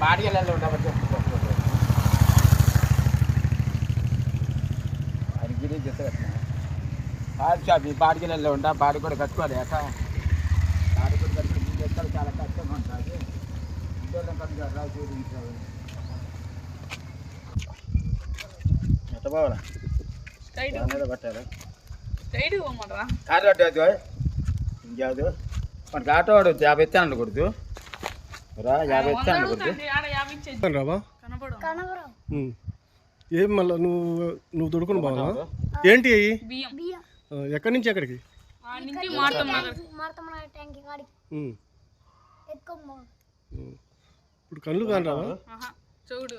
స్వామి ఎవరు కావాలి స్వామి బాడిగలలో ఉండవని చెప్పుకోకూడదు అది గిరి చెప్తా కాదు స్వామి బాడిగలలో ఉండ బాడి కూడా బాడి కూడా కట్టుకుని ఎక్కడ చాలా కష్టంగా ఉంటుంది ఇంట్లో. కలిసి రావు చూపించాలి పట్టారు స్ట్రైట్ పోమంటారా? కారు కట్టేది ఇంకేదు? మనకి ఆటో వాడు యాభై ఇస్తాను కొడుతు రా యాభై రావా. ఏం మళ్ళా నువ్వు నువ్వు దొడుకుని బావా ఏంటి అయ్యి? ఎక్కడి నుంచి ఎక్కడికి. ఇప్పుడు కళ్ళు కాని రావా చూడు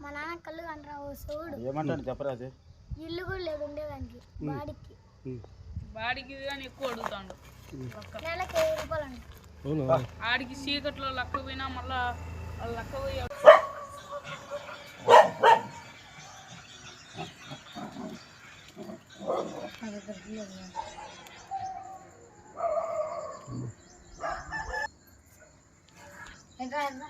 మా నాన్న కళ్ళు కంటారా చూడు. ఏమంటాను చెప్పరాదు ఇల్లు కూడా లేదు ఉండేదానికి బాడికి. ఉమ్. బాడికి కానీ ఎక్కువ అడుగుతాడు. ఆడికి చీకట్లో లక్క పోయినా మళ్ళా లక్క పోయి ఇంకా ఎంత